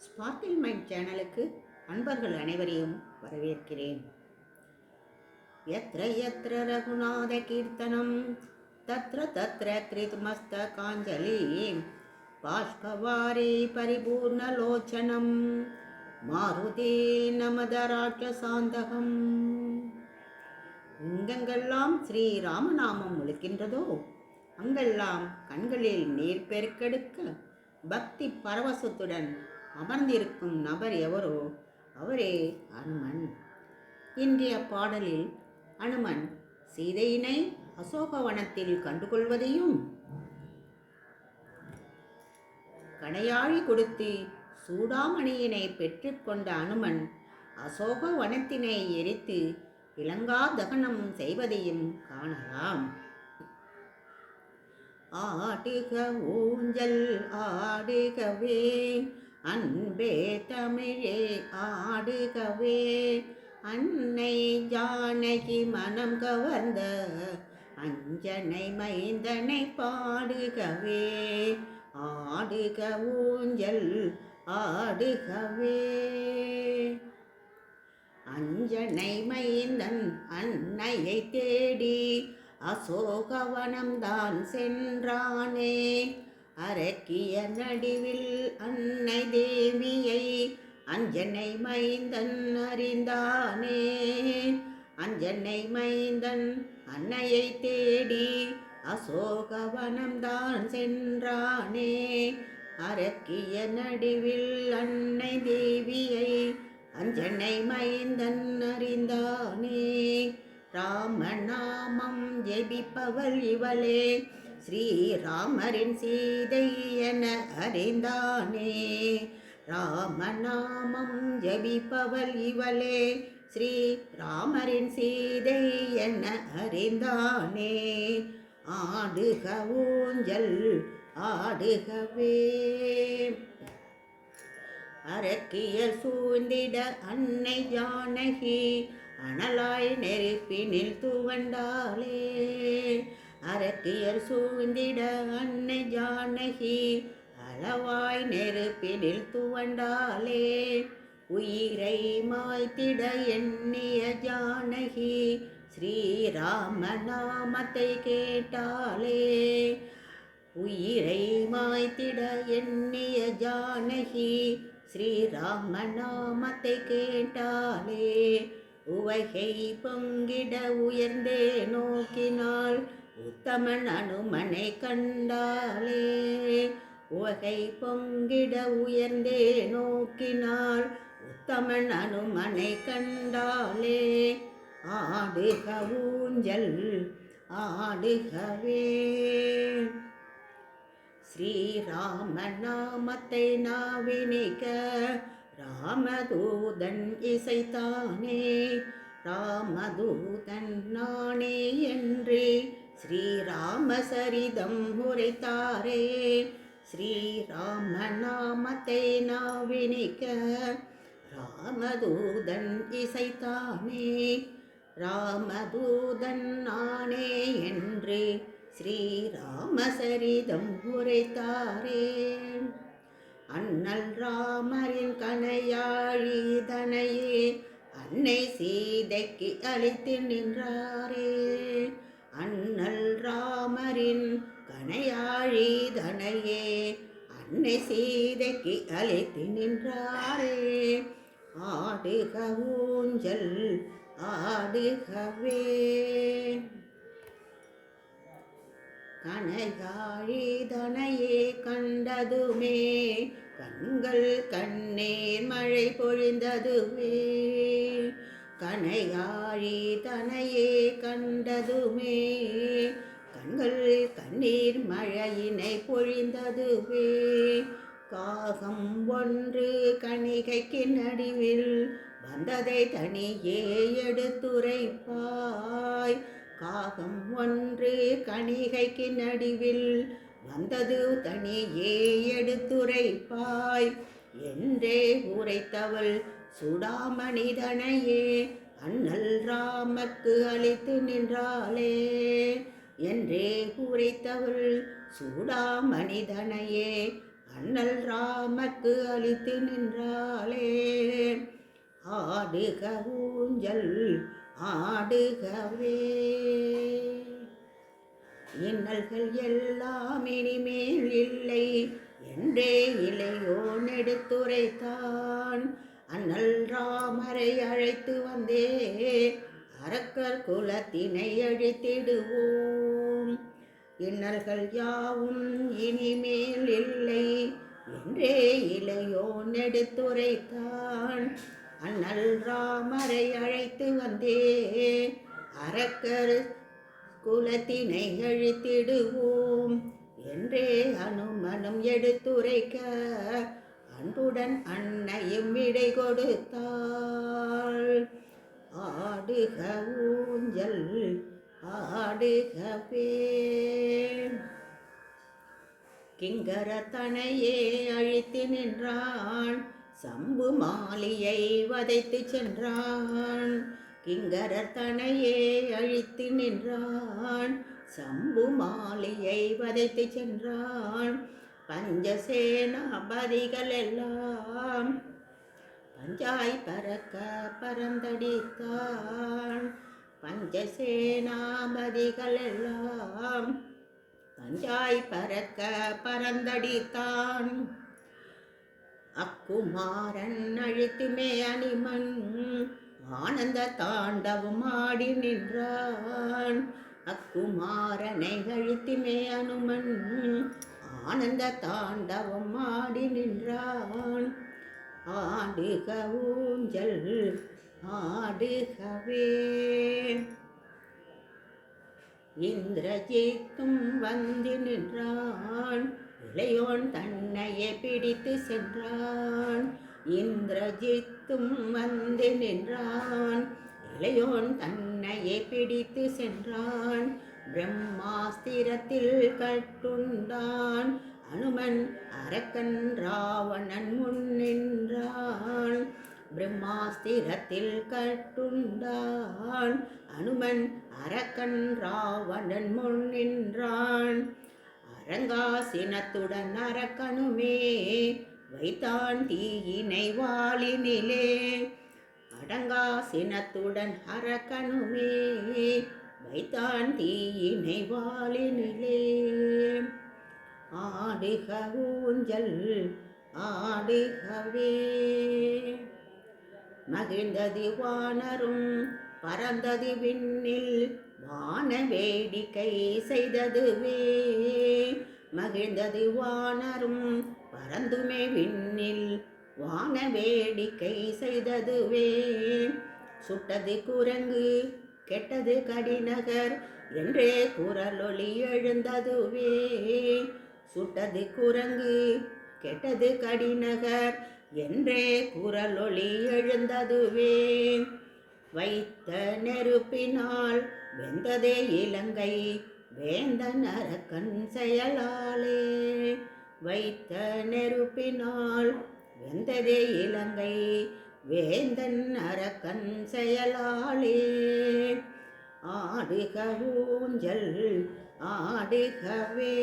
Sparkle mind சேனலுக்கு அன்பர்கள் அனைவரையும் வரவேற்கிறேன். எத்திர எத்திர ரகுநாத கீர்த்தனம் தத்ர தத்ர கிருத்மஸ்தகாஞ்சலி பாஷ்பவாரி பரிபூர்ணலோச்சனம் மாருதி நமதராட்சசாந்தகம் எங்கெங்கெல்லாம் ஸ்ரீ ராமநாமம் ஒழிக்கின்றதோ அங்கெல்லாம் கண்களில் நீர் பெருக்கெடுக்க பக்தி பரவசத்துடன் அமர்ந்திருக்கும் நபர் எவரோ அவரே அனுமன். இன்றைய பாடலில் அனுமன் சீதையினை அசோகவனத்தில் கண்டுகொள்வதையும் கடையாழி கொடுத்து சூடாமணியினை பெற்றுக்கொண்ட அனுமன் அசோக வனத்தினை எரித்து இளங்கா தகனம் செய்வதையும் காணலாம். ஆடுக ஊஞ்சல் ஆடுகவே அன்பே தமிழே ஆடுகவே. அன்னை ஜானகி மனம் கவர்ந்த அஞ்சனை மைந்தனை பாடுகவே. ஆடுக ஊஞ்சல் ஆடுகவே. அஞ்சனை மைந்தன் அன்னையை தேடி அசோகவனம்தான் சென்றானே. அரக்கிய நடுவில் அன்னை தேவியை அஞ்சனை மைந்தன் அறிந்தானே. அஞ்சனை மைந்தன் அன்னையை தேடி அசோகவனம்தான் சென்றானே. அரக்கிய நடுவில் அன்னை தேவியை அஞ்சனை மைந்தன் அறிந்தானே. ராமநாமம் ஜெபிப்பவள் இவளே. ஸ்ரீராமரின் சீதை என அறிந்தானே. ராமநாமம் ஜபிப்பவள் இவளே. ஸ்ரீ ராமரின் சீதை என அறிந்தானே. ஆடுக ஊஞ்சல் ஆடுகவே. அரக்கியல் சூழ்ந்திட அன்னை ஜானகி அனலாய் நெருப்பினில் துவண்டாளே. அரக்கியர் சூழ்ந்திட அன்னை ஜானகி அளவாய் நெருப்பினில் துவண்டாலே. உயிரை மாய்த்திட எண்ணிய ஜானகி ஸ்ரீராம நாமத்தை கேட்டாலே. உயிரை மாய்த்திட எண்ணிய ஜானகி ஸ்ரீராம நாமத்தை கேட்டாலே. உவகை பொங்கிட உயர்ந்தே நோக்கினாள் உத்தமன் அனுமனை கண்டாலே உகை பொங்கிட உயர்ந்தே நோக்கினாள். உத்தமன் அனுமனை கண்டாலே ஆடுக ஊஞ்சல் ஆடுகவே. ஸ்ரீராம நாமத்தை நாவினிக ராமதூதன் இசைத்தானே ராமதூதன் நானே என்றே ஸ்ரீராம சரிதம் உரைத்தாரே. ஸ்ரீராம நாமத்தை நாவினிக்க ராமதூதன் இசைத்தானே ராமதூதன் நானே என்று ஸ்ரீராமசரிதம் உரைத்தாரே. அண்ணல் ராமரின் கனையாழிதனையே அன்னை சீதைக்கு அழைத்து நின்றாரே. அண்ணல் ராமரின் கனையாழி தனையே அன்னை சீதைக்கு அழைத்து நின்றாரே. ஆடுக ஊஞ்சல் ஆடுகவே கனையாழி தனையே கண்டதுமே கண்கள் கண்ணீர் மழை பொழிந்ததுவே கனையாழி தனையே கண்டதுமே கண்கள் கண்ணீர் மழையினை பொழிந்ததுவே காகம் ஒன்று கணிகைக்கு நடுவில் வந்ததை தனியே எடுத்துரைப்பாய். காகம் ஒன்று கணிகைக்கு நடுவில் வந்தது தனியே எடுத்துரைப்பாய். என்றே உரைத்தவள் சுடாமணிதனையே அண்ணல் ராமக்கு அளித்து நின்றாளே. என்றே உரைத்தவள் சூடாமணிதனையே அண்ணல் ராமக்கு அளித்து நின்றாளே. ஆடுக ஊஞ்சல் ஆடுகவே. இன்னல்கள் எல்லாம் இனிமேல் இல்லை என்றே இளையோன் எடுத்துரைத்தான். அண்ணல் ராமரை அழைத்து வந்தே. அரக்கர் குலத்தினை அழித்திடுவோம். இன்னல்கள் யாவும் இனிமேல் இல்லை. என்றே இளையோன் எடுத்துரைத்தான் அண்ணல் ராமரை அழைத்து வந்தே. அரக்கர் குலத்தினை அழித்திடுவோம். என்றே அனுமனும் எடுத்துரைக்க அன்புடன் அன்னையும் விடை கொடுத்தாள். ஆடுக ஊஞ்சல் ஆடுகவே கிங்கர தனையே அழித்து நின்றான். சம்பு மாலியை வதைத்து சென்றான். கிங்கரத்தனையே அழித்து நின்றான். சம்பு மாலியை வதைத்து சென்றான். பஞ்சசேனாபதிகள் எல்லாம் பஞ்சாய் பறக்க பறந்தடித்தான் பஞ்சசேனாபதிகள் எல்லாம் பஞ்சாய் பறக்க பறந்தடித்தான். அக்குமாரன் அழுத்துமே அணிமன் ஆனந்த தாண்டவம் ஆடி நின்றான். அக்குமாரனை அழித்துமே அனுமன் ஆனந்த தாண்டவம் ஆடி நின்றான். ஆடுக ஊஞ்சல் ஆடுகவே. இந்திரஜித்தும் வந்து நின்றான். இளையோன் தன்னையே பிடித்து சென்றான். இந்திரஜித்தும் வந்து நின்றான். இளையோன் தன்னையே பிடித்து சென்றான். பிரம்மாஸ்திரத்தில் கட்டுண்டான். அனுமன் அரக்கன் ராவணன் முன் நின்றான். பிரம்மாஸ்திரத்தில் கட்டுண்டான். அனுமன் அரக்கன் ராவணன் முன் நின்றான். அரங்காசினத்துடன் அரக்கனுமே வைத்தான் தீயினை வாளினிலே. அடங்காசினத்துடன் அரக்கனுமே வைத்தான் தீயினை வாழினிலே ஆடுக ஊஞ்சல் ஆடுகவே. மகிழ்ந்தது வானரும் பறந்தது விண்ணில் வான வேடிக்கை செய்ததுவே. மகிழ்ந்தது வானரும் பறந்துமே விண்ணில் வான வேடிக்கை செய்ததுவே. சுட்டது குரங்கு கெட்டது கடிநகர் என்றே குரலொளி எழுந்ததுவே. சுட்டது குரங்கு கெட்டது கடிநகர் என்றே குரலொளி எழுந்ததுவே. வைத்த நெருப்பினால் வெந்ததே இலங்கை வேந்தன் அரக்கன் செயலாலே. வைத்த நெருப்பினால் வெந்ததே இலங்கை வேந்தன் அரக்கன் செயலாளே. ஆடுக ஊஞ்சல் ஆடுகவே.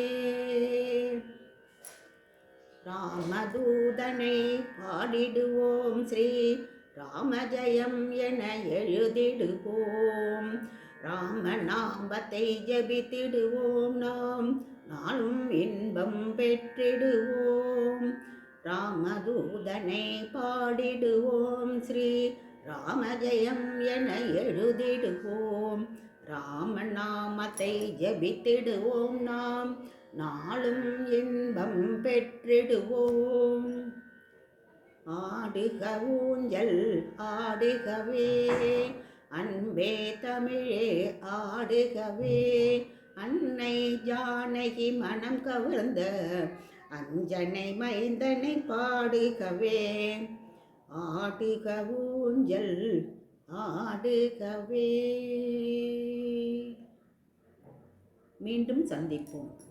ராமதூதனை பாடிடுவோம் ஸ்ரீ ராமஜயம் என எழுதிடுவோம். ராமநாமத்தை ஜபித்திடுவோம் நாம் நாளும் இன்பம் பெற்றிடுவோம். ராமதூதனை பாடிடுவோம். ஸ்ரீ ராமஜயம் என எழுதிடுவோம். ராமநாமத்தை ஜபித்திடுவோம் நாம். நாளும் இன்பம் பெற்றிடுவோம். ஆடுக ஊஞ்சல் ஆடுகவே. அன்பே தமிழே ஆடுகவே. அன்னை ஜானகி மனம் கவர்ந்த அஞ்சனை மைந்தனை பாடுகவே. ஆடுக ஊஞ்சல் ஆடுகவே. மீண்டும் சந்திப்போம்.